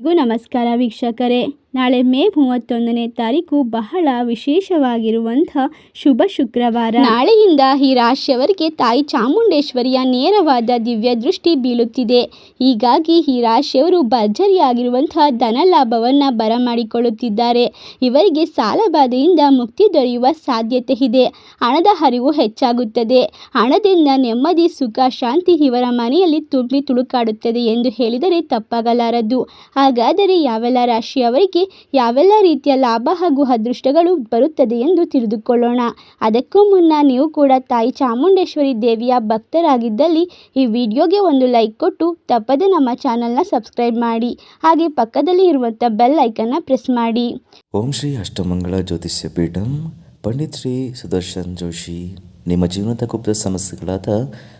ಗೂ ನಮಸ್ಕಾರ ವೀಕ್ಷಕರೇ. ನಾಳೆ ಮೇ ಮೂವತ್ತೊಂದನೇ ತಾರೀಕು ಬಹಳ ವಿಶೇಷವಾಗಿರುವಂಥ ಶುಭ ಶುಕ್ರವಾರ. ನಾಳೆಯಿಂದ ಈ ರಾಶಿಯವರಿಗೆ ತಾಯಿ ಚಾಮುಂಡೇಶ್ವರಿಯ ನೇರವಾದ ದಿವ್ಯ ದೃಷ್ಟಿ ಬೀಳುತ್ತಿದೆ. ಹೀಗಾಗಿ ಈ ರಾಶಿಯವರು ಭರ್ಜರಿಯಾಗಿರುವಂತಹ ಧನ ಲಾಭವನ್ನು ಬರಮಾಡಿಕೊಳ್ಳುತ್ತಿದ್ದಾರೆ. ಇವರಿಗೆ ಸಾಲಬಾಧೆಯಿಂದ ಮುಕ್ತಿ ದೊರೆಯುವ ಸಾಧ್ಯತೆ ಇದೆ. ಹಣದ ಹರಿವು ಹೆಚ್ಚಾಗುತ್ತದೆ. ಹಣದಿಂದ ನೆಮ್ಮದಿ, ಸುಖ, ಶಾಂತಿ ಇವರ ಮನೆಯಲ್ಲಿ ತುಂಬಿ ತುಳುಕಾಡುತ್ತದೆ ಎಂದು ಹೇಳಿದರೆ ತಪ್ಪಾಗಲಾರದು. ಹಾಗಾದರೆ ಯಾವೆಲ್ಲ ರಾಶಿಯವರಿಗೆ ಯಾವೆಲ್ಲ ರೀತಿಯ ಲಾಭ ಹಾಗೂ ಅದೃಷ್ಟಗಳು ಬರುತ್ತದೆ ಎಂದು ತಿಳಿದುಕೊಳ್ಳೋಣ. ಅದಕ್ಕೂ ಮುನ್ನ ನೀವು ಕೂಡ ತಾಯಿ ಚಾಮುಂಡೇಶ್ವರಿ ದೇವಿಯ ಭಕ್ತರಾಗಿದ್ದಲ್ಲಿ ಈ ವಿಡಿಯೋಗೆ ಒಂದು ಲೈಕ್ ಕೊಟ್ಟು ತಪ್ಪದೆ ನಮ್ಮ ಚಾನಲ್ನ ಸಬ್ಸ್ಕ್ರೈಬ್ ಮಾಡಿ. ಹಾಗೆ ಪಕ್ಕದಲ್ಲಿ ಇರುವಂಥ ಬೆಲ್ ಐಕನ್ನ ಪ್ರೆಸ್ ಮಾಡಿ. ಓಂ ಶ್ರೀ ಅಷ್ಟಮಂಗಳ ಜ್ಯೋತಿಷ್ಯ ಪೀಠಂ, ಪಂಡಿತ್ ಶ್ರೀ ಸುದರ್ಶನ್ ಜೋಶಿ ನಿಮ್ಮ ಜೀವನದ ಗುಪ್ತ ಸಮಸ್ಯೆಗಳಾದ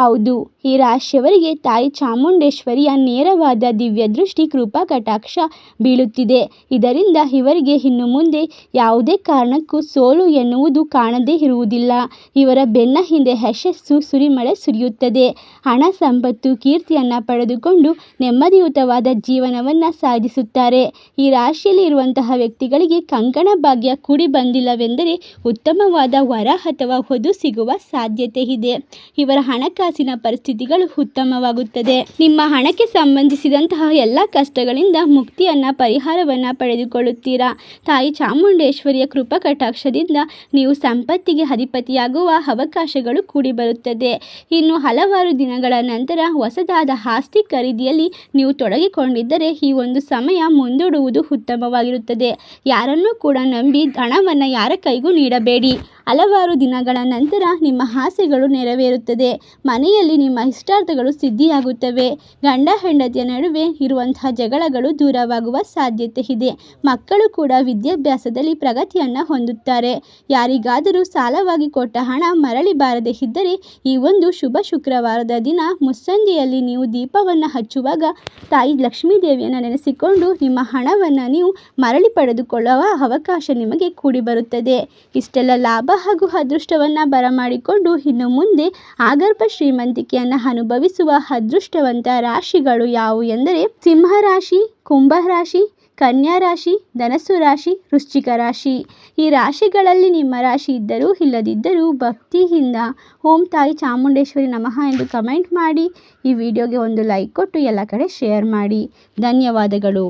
ಹೌದು, ಈ ರಾಶಿಯವರಿಗೆ ತಾಯಿ ಚಾಮುಂಡೇಶ್ವರಿಯ ನೇರವಾದ ದಿವ್ಯ ದೃಷ್ಟಿ ಕೃಪಾ ಕಟಾಕ್ಷ ಬೀಳುತ್ತಿದೆ. ಇದರಿಂದ ಇವರಿಗೆ ಇನ್ನು ಮುಂದೆ ಯಾವುದೇ ಕಾರಣಕ್ಕೂ ಸೋಲು ಎನ್ನುವುದು ಕಾಣದೇ ಇರುವುದಿಲ್ಲ. ಇವರ ಬೆನ್ನ ಹಿಂದೆ ಯಶಸ್ಸು ಸುರಿಮಳೆ ಸುರಿಯುತ್ತದೆ. ಹಣ, ಸಂಪತ್ತು, ಕೀರ್ತಿಯನ್ನು ಪಡೆದುಕೊಂಡು ನೆಮ್ಮದಿಯುತವಾದ ಜೀವನವನ್ನು ಸಾಧಿಸುತ್ತಾರೆ. ಈ ರಾಶಿಯಲ್ಲಿ ಇರುವಂತಹ ವ್ಯಕ್ತಿಗಳಿಗೆ ಕಂಕಣ ಭಾಗ್ಯ ಕೂಡಿ ಬಂದಿಲ್ಲವೆಂದರೆ ಉತ್ತಮವಾದ ವರ ಅಥವಾ ವಧು ಸಿಗುವ ಸಾಧ್ಯತೆ ಇದೆ. ಇವರ ಹಣಕಾಸಿನ ಪರಿಸ್ಥಿತಿಗಳು ಉತ್ತಮವಾಗುತ್ತದೆ. ನಿಮ್ಮ ಹಣಕ್ಕೆ ಸಂಬಂಧಿಸಿದಂತಹ ಎಲ್ಲ ಕಷ್ಟಗಳಿಂದ ಮುಕ್ತಿಯನ್ನ, ಪರಿಹಾರವನ್ನ ಪಡೆದುಕೊಳ್ಳುತ್ತೀರಾ? ತಾಯಿ ಚಾಮುಂಡೇಶ್ವರಿಯ ಕೃಪಾ ಕಟಾಕ್ಷದಿಂದ ನೀವು ಸಂಪತ್ತಿಗೆ ಅಧಿಪತಿಯಾಗುವ ಅವಕಾಶಗಳು ಕೂಡಿ ಬರುತ್ತದೆ ಇನ್ನು ಹಲವಾರು ದಿನಗಳ ನಂತರ ಹೊಸದಾದ ಆಸ್ತಿ ಖರೀದಿಯಲ್ಲಿ ನೀವು ತೊಡಗಿಕೊಂಡಿದ್ದರೆ ಈ ಒಂದು ಸಮಯ ಮುಂದೂಡುವುದು ಉತ್ತಮವಾಗಿರುತ್ತದೆ. ಯಾರನ್ನೂ ಕೂಡ ನಂಬಿ ಹಣವನ್ನು ಯಾರ ಕೈಗೂ ನೀಡಬೇಡಿ. ಹಲವಾರು ದಿನಗಳ ನಂತರ ನಿಮ್ಮ ಆಸೆಗಳು ನೆರವೇರುತ್ತದೆ. ಮನೆಯಲ್ಲಿ ನಿಮ್ಮ ಇಷ್ಟಾರ್ಥಗಳು ಸಿದ್ಧಿಯಾಗುತ್ತವೆ. ಗಂಡ ಹೆಂಡತಿಯ ನಡುವೆ ಇರುವಂತಹ ಜಗಳಗಳು ದೂರವಾಗುವ ಸಾಧ್ಯತೆ ಇದೆ. ಮಕ್ಕಳು ಕೂಡ ವಿದ್ಯಾಭ್ಯಾಸದಲ್ಲಿ ಪ್ರಗತಿಯನ್ನು ಹೊಂದುತ್ತಾರೆ. ಯಾರಿಗಾದರೂ ಸಾಲವಾಗಿ ಕೊಟ್ಟ ಹಣ ಮರಳಿ ಬಾರದೇ ಇದ್ದರೆ ಈ ಒಂದು ಶುಭ ಶುಕ್ರವಾರದ ದಿನ ಮುಸ್ಸಂಜೆಯಲ್ಲಿ ನೀವು ದೀಪವನ್ನು ಹಚ್ಚುವಾಗ ತಾಯಿ ಲಕ್ಷ್ಮೀದೇವಿಯನ್ನು ನೆನೆಸಿಕೊಂಡು ನಿಮ್ಮ ಹಣವನ್ನು ನೀವು ಮರಳಿ ಪಡೆದುಕೊಳ್ಳುವ ಅವಕಾಶ ನಿಮಗೆ ಕೂಡಿಬರುತ್ತದೆ. ಇಷ್ಟೆಲ್ಲ ಇಷ್ಟೆಲ್ಲ ಹಾಗೂ ಅದೃಷ್ಟವನ್ನು ಬರಮಾಡಿಕೊಂಡು ಇನ್ನು ಮುಂದೆ ಆಗರ್ಭ ಶ್ರೀಮಂತಿಕೆಯನ್ನು ಅನುಭವಿಸುವ ಅದೃಷ್ಟವಂತ ರಾಶಿಗಳು ಯಾವುವು ಎಂದರೆ ಸಿಂಹರಾಶಿ ಕುಂಭರಾಶಿ ಕನ್ಯಾ ರಾಶಿ, ಧನಸ್ಸು ರಾಶಿ, ವೃಶ್ಚಿಕ ರಾಶಿ. ಈ ರಾಶಿಗಳಲ್ಲಿ ನಿಮ್ಮ ರಾಶಿ ಇದ್ದರೂ ಇಲ್ಲದಿದ್ದರೂ ಭಕ್ತಿಯಿಂದ ಓಂ ತಾಯಿ ಚಾಮುಂಡೇಶ್ವರಿ ನಮಃ ಎಂದು ಕಮೆಂಟ್ ಮಾಡಿ ಈ ವಿಡಿಯೋಗೆ ಒಂದು ಲೈಕ್ ಕೊಟ್ಟು ಎಲ್ಲ ಕಡೆ ಶೇರ್ ಮಾಡಿ. ಧನ್ಯವಾದಗಳು.